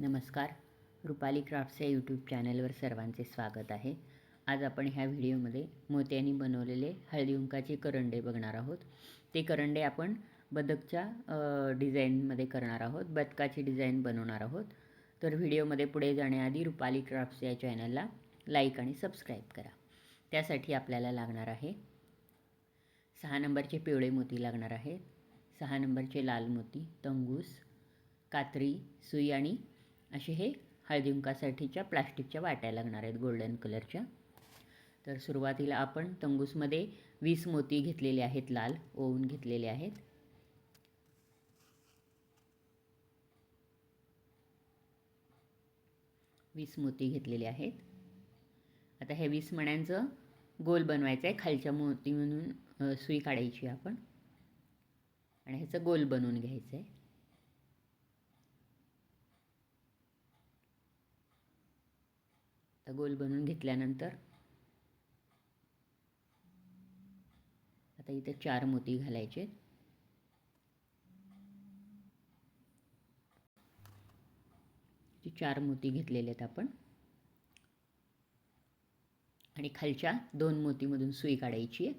नमस्कार. रुपाली क्राफ्ट्स या यूट्यूब चॅनलवर सर्वांचे स्वागत आहे. आज आपण ह्या व्हिडिओमध्ये मोत्यांनी बनवलेले हळदीउंकाचे करंडे बघणार आहोत. ते करंडे आपण बदकच्या डिझाईनमध्ये करणार आहोत. बदकाची डिझाईन बनवणार आहोत. तर व्हिडिओमध्ये पुढे जाण्याआधी रुपाली क्राफ्ट्स या चॅनलला लाईक आणि सबस्क्राईब करा. त्यासाठी आपल्याला लागणार आहे सहा नंबरचे पिवळे मोती लागणार आहेत. सहा नंबरचे लाल मोती तंगूस कात्री सुई आणि असे हे हळदींकासाठीच्या प्लास्टिकच्या वाट्या लागणार आहेत गोल्डन कलरच्या. तर सुरुवातीला आपण तंगूसमध्ये वीस मोती घेतलेले आहेत लाल ओवून घेतलेले आहेत. वीस मोती घेतलेले आहेत. आता हे वीस मण्यांचं गोल बनवायचं आहे खालच्या मोती म्हणून सुई काढायची आपण. आणि ह्याचं गोल बनवून घ्यायचं आहे आता गोल बनवून घेतल्यानंतर आता इथे चार मोती घालायचे. चार मोती घेतलेले आहेत आपण. आणि खालच्या दोन मोतीमधून सुई काढायची आहे.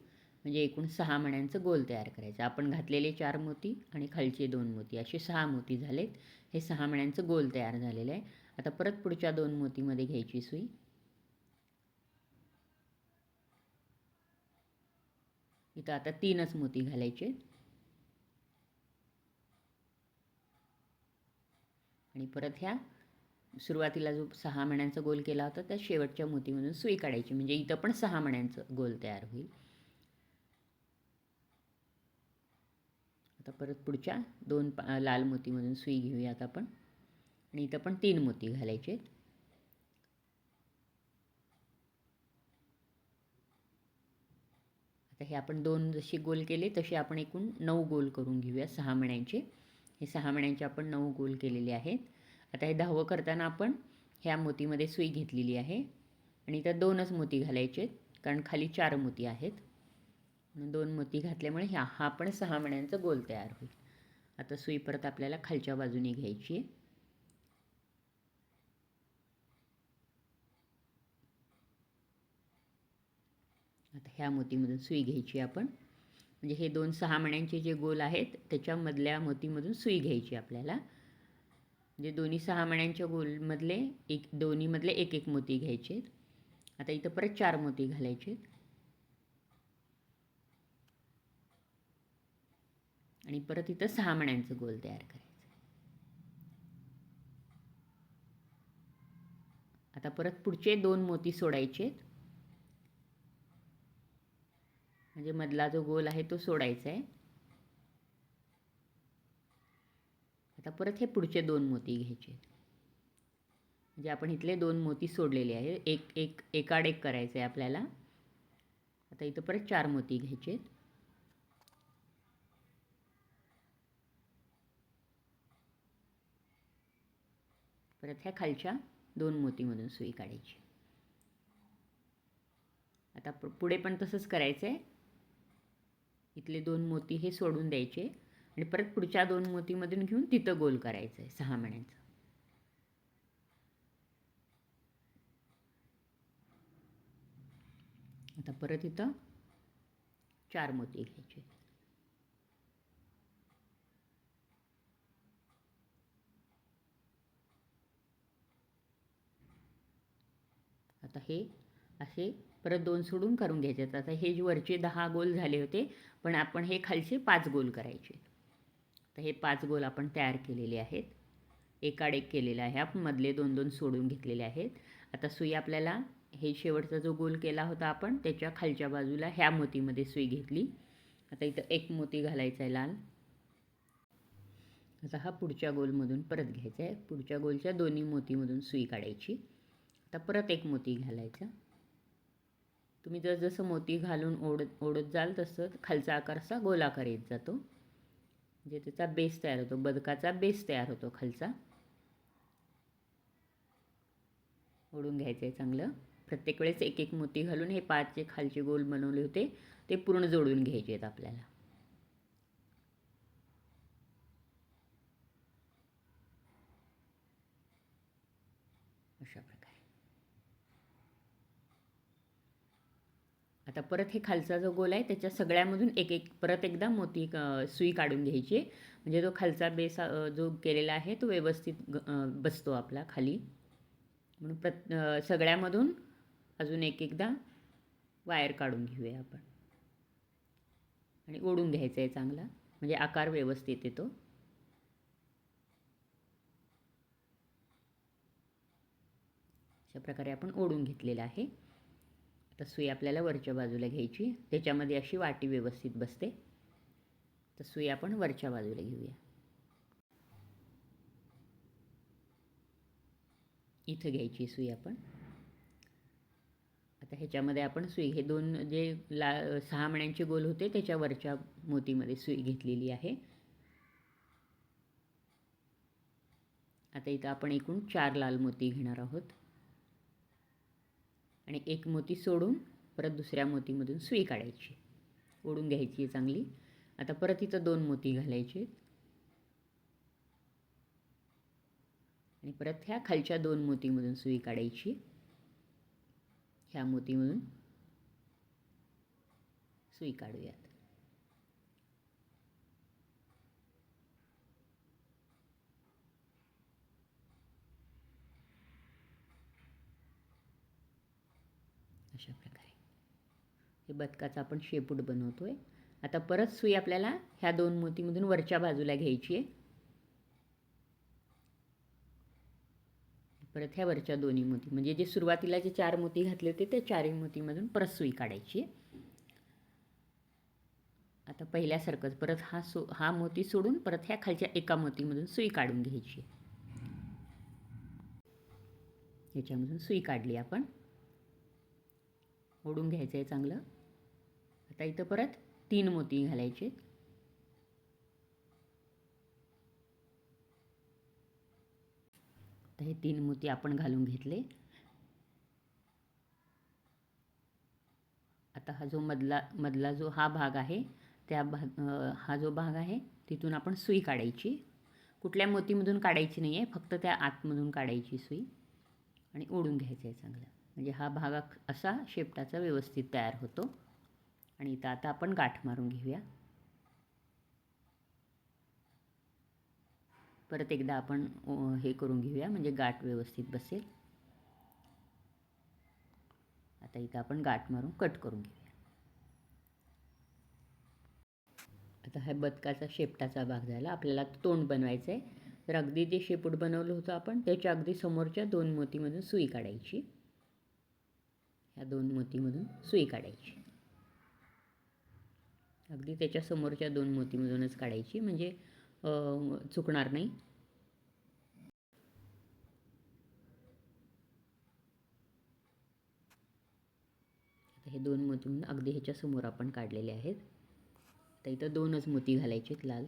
म्हणजे एकूण सहा मण्यांचं गोल तयार करायचं. आपण घातलेले चार मोती आणि खालचे दोन मोती. असे सहा मोती झालेत. हे सहा मण्यांचं गोल तयार झालेलं आहे. आता परत पुढच्या दोन मोतीमध्ये घ्यायची सुई. इथं आता तीनच मोती घालायचे. आणि परत ह्या सुरुवातीला जो सहा मण्यांचा गोल केला होता त्या शेवटच्या मोतीमधून सुई काढायची. म्हणजे इथं पण सहा मण्यांचं गोल तयार होईल. आता परत पुढच्या दोन लाल मोतीमधून सुई घेऊयात आपण. आणि इथं पण तीन मोती घालायचे आता हे आपण दोन जसे गोल केले तसे आपण एकूण नऊ गोल करून घेऊया सहा मण्यांचे. हे सहा मण्यांचे आपण नऊ गोल केलेले आहेत. आता हे दहावं करताना आपण ह्या मोतीमध्ये सुई घेतलेली आहे. आणि इथं दोनच मोती घालायचे कारण खाली चार मोती आहेत. म्हणून दोन मोती घातल्यामुळे ह्या हा पण सहा मण्यांचा गोल तयार होईल. आता सुई परत आपल्याला खालच्या बाजूने घ्यायची आहे आता ह्या मोतीमधून सुई घ्यायची आपण. म्हणजे हे दोन सहा मण्यांचे जे गोल आहेत त्याच्यामधल्या मोतीमधून सुई घ्यायची आपल्याला. म्हणजे दोन्ही सहा मण्यांच्या गोलमधले एक दोन्हीमधले एक एक मोती घ्यायचे आता इथं परत चार मोती घालायचे आणि परत इथं सहा मण्यांचं गोल तयार करायचं आता परत पुढचे दोन मोती सोडायचे म्हणजे मधला जो गोल आहे तो सोडायचा आहे आता परत हे पुढचे दोन मोती घ्यायचे. म्हणजे आपण इथले दोन मोती सोडलेले आहे. एक एक एकाड एक करायचं आहे आपल्याला. आता इथं परत चार मोती घ्यायचे. परत ह्या खालच्या दोन मोतीमधून सुई काढायची. आता पुढे पण तसंच करायचं आहे इथले दोन मोती हे सोडून द्यायचे आणि परत पुढच्या दोन मोतीमधून घेऊन तिथं गोल करायचं आहे सहा महिन्यांचं आता परत इथं चार मोती घ्यायचे. आता हे असे परत दोन सोडून करून घ्यायचे. आता हे जे वरचे दहा गोल झाले होते पण आपण हे खालचे पाच गोल करायचे. तर हे पाच गोल आपण तयार केलेले आहेत. एकाड एक केलेला आहे. आपण मधले दोन दोन सोडून घेतलेले आहेत. आता सुई आपल्याला हे शेवटचा जो गोल केला होता आपण त्याच्या खालच्या बाजूला ह्या मोतीमध्ये सुई घेतली. आता इथं एक मोती घालायचा आहे लाल. आता हा पुढच्या गोलमधून परत घ्यायचा आहे. पुढच्या गोलच्या दोन्ही मोतीमधून सुई काढायची. आता परत एक मोती घालायचा. तुम्ही जर जसं मोती घालून ओढत ओढत जाल तसं खालचा आकार असा गोलाकार येत जातो. म्हणजे त्याचा बेस तयार होतो. बदकाचा बेस तयार होतो खालचा. ओढून घ्यायचं आहे चांगलं. प्रत्येक वेळेस एक एक मोती घालून हे पाच जे खालचे गोल बनवले होते ते पूर्ण जोडून घ्यायचे आहेत आपल्याला अशा प्रकारे आता परत हे खालचा जो गोल आहे त्याच्या सगळ्यामधून एक एक परत एकदा मोती सुई काढून घ्यायची. म्हणजे जो खालचा बेस जो केलेला आहे तो व्यवस्थित ग- बसतो आपला खाली. म्हणून प्रत सगळ्यामधून अजून एक एकदा वायर काढून घेऊया आपण. आणि ओढून घ्यायचं आहे चांगला. म्हणजे आकार व्यवस्थित येतो. अशा प्रकारे आपण ओढून घेतलेला आहे. तर सुई आपल्याला वरच्या बाजूला घ्यायची. त्याच्यामध्ये अशी वाटी व्यवस्थित बसते. तर सुई आपण वरच्या बाजूला घेऊया. इथं घ्यायची सुई आपण. आता ह्याच्यामध्ये आपण सुई हे दोन जे ला सहा मण्यांचे गोल होते त्याच्या वरच्या मोतीमध्ये सुई घेतलेली आहे. आता इथं आपण एकूण चार लाल मोती घेणार आहोत. आणि एक मोती सोडून परत दुसऱ्या मोतीमधून सुई काढायची ओढून घ्यायची आहे चांगली. आता परत इथं दोन मोती घालायचे. आणि परत ह्या खालच्या दोन मोतीमधून सुई काढायची ह्या मोतीमधून सुई काढूयात अशा प्रकारे हे बदकाचा आपण शेपूट बनवतो आहे आता परत सुई आपल्याला ह्या दोन मोतीमधून वरच्या बाजूला घ्यायची आहे. परत ह्या वरच्या दोन्ही मोती म्हणजे जे सुरुवातीला जे चार मोती घातले होते त्या चारही मोतीमधून परत सुई काढायची आहे. आता पहिल्यासारखंच परत हा सो हा मोती सोडून परत ह्या खालच्या एका मोतीमधून सुई काढून घ्यायची ह्याच्यामधून सुई काढली आपण. ओढून घ्यायचं आहे चांगलं. आता इथं परत तीन मोती घालायचे. आता हे तीन मोती आपण घालून घेतले. आता हा जो मधला मधला जो हा भाग आहे त्या भाग हा जो भाग आहे तिथून आपण सुई काढायची. कुठल्या मोतीमधून काढायची नाही आहे फक्त त्या आतमधून काढायची सुई. आणि ओढून घ्यायचं आहे चांगलं. म्हणजे हा भाग असा शेपटाचा व्यवस्थित तयार होतो. आणि इथं आता आपण गाठ मारून घेऊया. परत एकदा आपण हे करून घेऊया म्हणजे गाठ व्यवस्थित बसेल. आता इथं आपण गाठ मारून कट करून घेऊया. आता हा बदकाचा शेपटाचा भाग झाला. आपल्याला तोंड बनवायचं आहे तर अगदी जे शेपूट बनवलं होतं आपण त्याच्या अगदी समोरच्या दोन मोतीमधून सुई काढायची. ह्या दोन मोतीमधून सुई काढायची. अगदी त्याच्या समोरच्या दोन मोतीमधूनच काढायची म्हणजे चुकणार नाही. आता हे दोन मोती म्हणून अगदी ह्याच्या समोर आपण काढलेले आहेत. तर इथं दोनच मोती घालायचे लाल.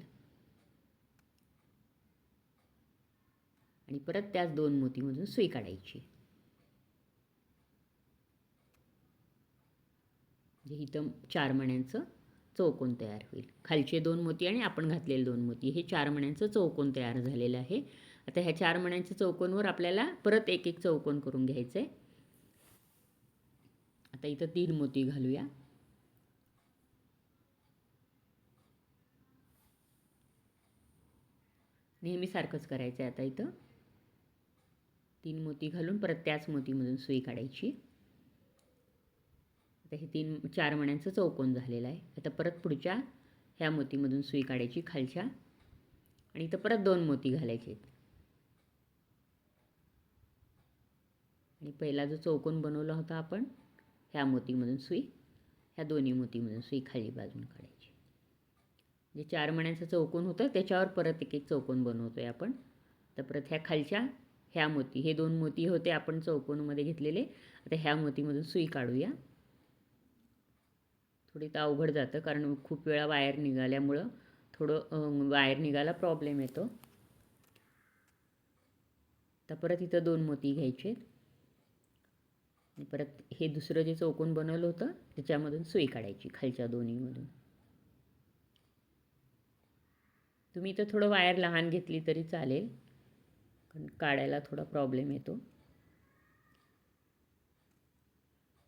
आणि परत त्याच दोन मोतीमधून सुई काढायची. म्हणजे इथं चार मण्यांचं चौकोन तयार होईल. खालचे दोन मोती आणि आपण घातलेले दोन मोती. हे चार मण्यांचं चौकोन तयार झालेलं आहे. आता ह्या चार मण्यांच्या चौकोनवर आपल्याला परत एक एक चौकोन करून घ्यायचं आहे आता इथं तीन मोती घालूया. नेहमीसारखंच करायचं आहे आता इथं. तीन मोती घालून परत त्याच मोतीमधून सुई काढायची. तर हे तीन चार मण्यांचं चौकोन झालेलं आहे. आता परत पुढच्या ह्या मोतीमधून सुई काढायची खालच्या आणि इथं परत दोन मोती घालायचे आणि पहिला जो चौकोन बनवला होता आपण ह्या मोतीमधून सुई ह्या दोन्ही मोतीमधून सुई खाली बाजून काढायची. जे चार मण्यांचं चौकोन होतं त्याच्यावर परत एक एक चौकोन बनवतो आहे आपण. तर परत ह्या खालच्या ह्या मोती हे दोन मोती होते आपण चौकोनमध्ये घेतलेले. आता ह्या मोतीमधून सुई काढूया. थोडी तर अवघड जातं कारण खूप वेळा वायर निघाल्यामुळं थोडं वायर निघायला प्रॉब्लेम येतो. तर परत इथं दोन मोती घ्यायचे परत हे दुसरं जे चौकोन बनवलं होतं त्याच्यामधून सुई काढायची खालच्या दोन्हीमधून. तुम्ही इथं थोडं वायर लहान घेतली तरी चालेल कारण काढायला थोडा प्रॉब्लेम येतो.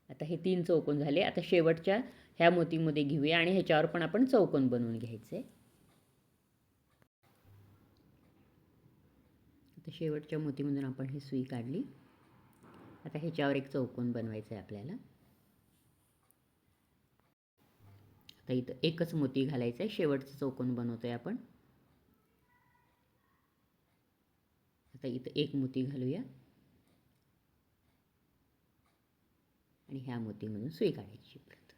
आता हे तीन चौकोन झाले. आता शेवटच्या ह्या मोतीमध्ये घेऊया आणि ह्याच्यावर पण आपण चौकोन बनवून घ्यायचे. आता शेवटच्या मोतीमधून आपण ही सुई काढली. आता ह्याच्यावर एक चौकोन बनवायचं आहे आपल्याला. आता इथं एकच मोती घालायचा आहे शेवटचं चौकोन बनवतो आहे आपण. आता इथं एक मोती घालूया. आणि ह्या मोतीमधून सुई काढायची परत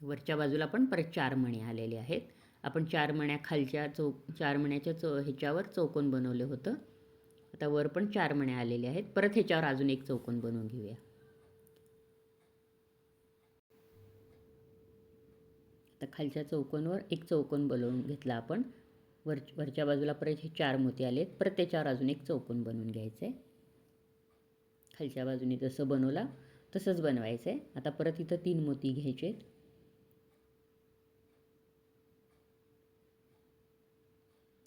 वरच्या बाजूला पण परत चार मणे आलेले आहेत. आपण चार मण्या खालच्या चौ चार मण्याच्या चौ ह्याच्यावर चौकोन बनवलं होतं. आता वर पण चार मण्या आलेल्या आहेत. परत ह्याच्यावर अजून एक चौकोन बनवून घेऊया. आता खालच्या चौकोनवर एक चौकोन बनवून घेतला आपण. वर वरच्या बाजूला परत हे चार मोती आले आहेत परत त्याच्यावर अजून एक चौकोन बनवून घ्यायचं आहे खालच्या बाजूने जसं बनवला तसंच बनवायचं आहे आता परत इथं तीन मोती घ्यायचे आहेत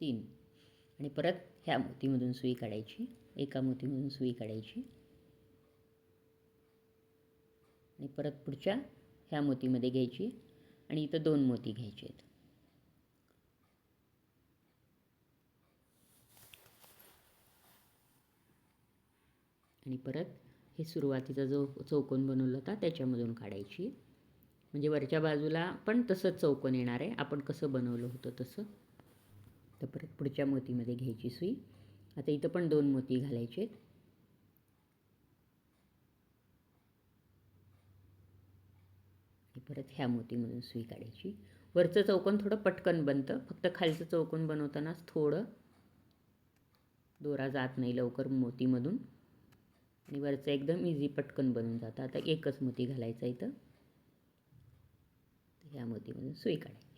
तीन. आणि परत ह्या मोतीमधून सुई काढायची एका मोतीमधून सुई काढायची. आणि परत पुढच्या ह्या मोतीमध्ये घ्यायची आणि इथं दोन मोती घ्यायचे आहेत. आणि परत हे सुरुवातीचा जो चौकोन बनवला होता त्याच्यामधून काढायची. म्हणजे वरच्या बाजूला पण तसंच चौकोन येणार आहे. आपण कसं बनवलं होतं तसं. तर परत पुढच्या मोतीमध्ये घ्यायची सुई. आता इथं पण दोन मोती घालायचे आहेत परत ह्या मोतीमधून सुई काढायची. वरचं चौकोन थोडं पटकन बनतं. फक्त खालचं चौकोन बनवतानाच थोडं दोरा जात नाही लवकर मोतीमधून. आणि वरचं एकदम इझी पटकन बनून जातं. आता एकच मोती घालायचा इथं. ह्या मोतीमधून सुई काढायची.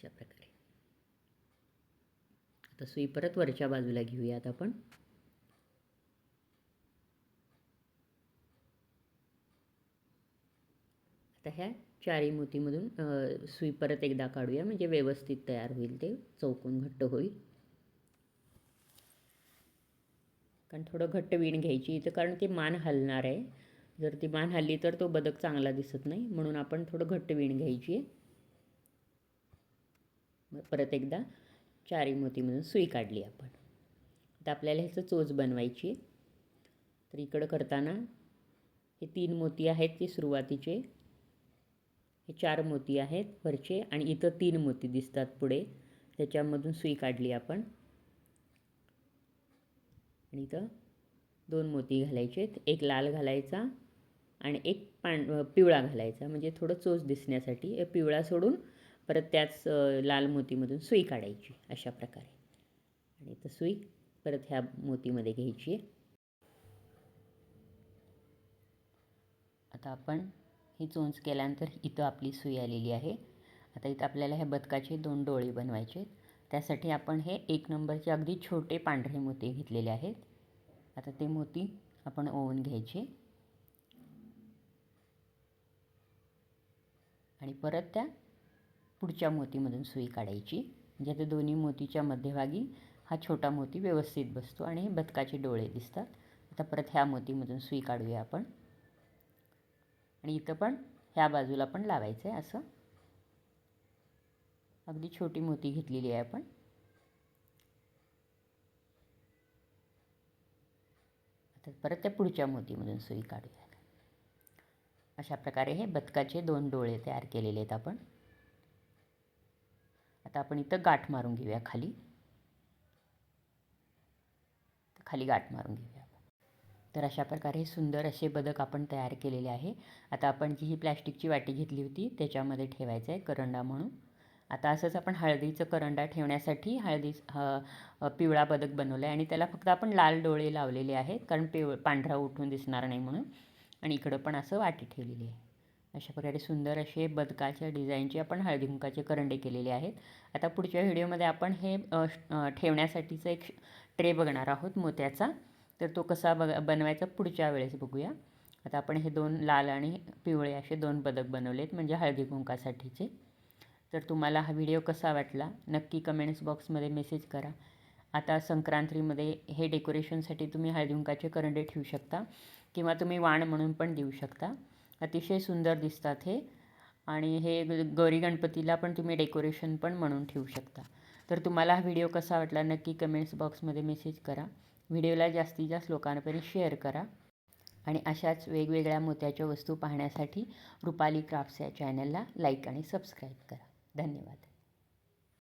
अशा प्रकारे. आता सुई परत वरच्या बाजूला घेऊयात आपण. आता ह्या चारी मोतीमधून सुई परत एकदा काढूया म्हणजे व्यवस्थित तयार होईल ते चौकून घट्ट होईल. कारण थोडं घट्ट वीण घ्यायची इथं कारण ती मान हलणार आहे. जर ती मान हल्ली तर तो बदक चांगला दिसत नाही म्हणून आपण थोडं घट्ट वीण घ्यायची आहे. मग परत एकदा चारी मोतीमधून सुई काढली आपण. आता आपल्याला ह्याचं चोच बनवायची तर इकडं करताना हे तीन मोती आहेत ते सुरुवातीचे. हे चार मोती आहेत वरचे आणि इथं तीन मोती दिसतात पुढे. त्याच्यामधून सुई काढली आपण. आणि इथं दोन मोती घालायचे एक लाल घालायचा आणि एक पां पिवळा घालायचा. म्हणजे थोडं चोच दिसण्यासाठी पिवळा सोडून परत त्याच लाल मोतीमधून सुई काढायची अशा प्रकारे. आणि तर सुई परत ह्या मोतीमध्ये घ्यायची आता आपण ही चोंच केल्यानंतर इथं आपली सुई आलेली आहे. आता इथं आपल्याला ह्या बदकाचे दोन डोळे बनवायचे त्यासाठी आपण हे एक नंबरचे अगदी छोटे पांढरे मोती घेतलेले आहेत. आता ते मोती आपण ओवून घ्यायचे. आणि परत त्या पुढच्या मोतीमधून सुई काढायची. म्हणजे त्या दोन्ही मोतीच्या मध्यभागी हा छोटा मोती व्यवस्थित बसतो आणि हे बदकाचे डोळे दिसतात. आता परत ह्या मोतीमधून सुई काढूया आपण. आणि इथं पण ह्या बाजूला पण लावायचं आहे असं. अगदी छोटी मोती घेतलेली आहे आपण. आता परत त्या पुढच्या मोतीमधून सुई काढूया. अशा प्रकारे हे बदकाचे दोन डोळे तयार केलेले आहेत आपण. आता आपण इथं गाठ मारून घेऊया खाली. खाली गाठ मारून घेऊया. तर अशा प्रकारे सुंदर असे बदक आपण तयार केलेले आहे. आता आपण जी ही प्लॅस्टिकची वाटी घेतली होती त्याच्यामध्ये ठेवायचं आहे करंडा म्हणून. आता असंच आपण हळदीचं करंडा ठेवण्यासाठी हळदी पिवळा बदक बनवलं आहे आणि त्याला फक्त आपण लाल डोळे लावलेले आहेत कारण पिव पांढरा उठून दिसणार नाही म्हणून. आणि इकडं पण असं वाटी ठेवलेली आहे. अशा प्रकारे सुंदर असे बदकाच्या डिझाईनचे आपण हळदीकुंकाचे करंडे केलेले आहेत. आता पुढच्या व्हिडिओमध्ये आपण हे ठेवण्यासाठीचं एक ट्रे बघणार आहोत मोत्याचा. तर तो कसा बघ बनवायचा पुढच्या वेळेस बघूया. आता आपण हे दोन लाल आणि पिवळे असे दोन बदक बनवलेत म्हणजे हळदी कुंकासाठीचे तर तुम्हाला हा व्हिडिओ कसा वाटला नक्की कमेंट्स बॉक्समध्ये मेसेज करा. आता संक्रांतीमध्ये हे डेकोरेशनसाठी तुम्ही हळदीकुंकाचे करंडे ठेवू शकता किंवा तुम्ही वाण म्हणून पण देऊ शकता. अतिशय सुंदर दिसतात हे. आणि हे गौरी गणपतीला पण तुम्ही डेकोरेशन पण म्हणून ठेवू शकता. तर तुम्हाला हा व्हिडिओ कसा वाटला नक्की कमेंट्स बॉक्समध्ये मेसेज करा. व्हिडिओला जास्तीत जास्त लोकांपर्यंत शेअर करा. आणि अशाच वेगवेगळ्या मोत्याच्या वस्तू पाहण्यासाठी रुपाली क्राफ्ट्स या चॅनलला लाईक आणि सबस्क्राईब करा. धन्यवाद.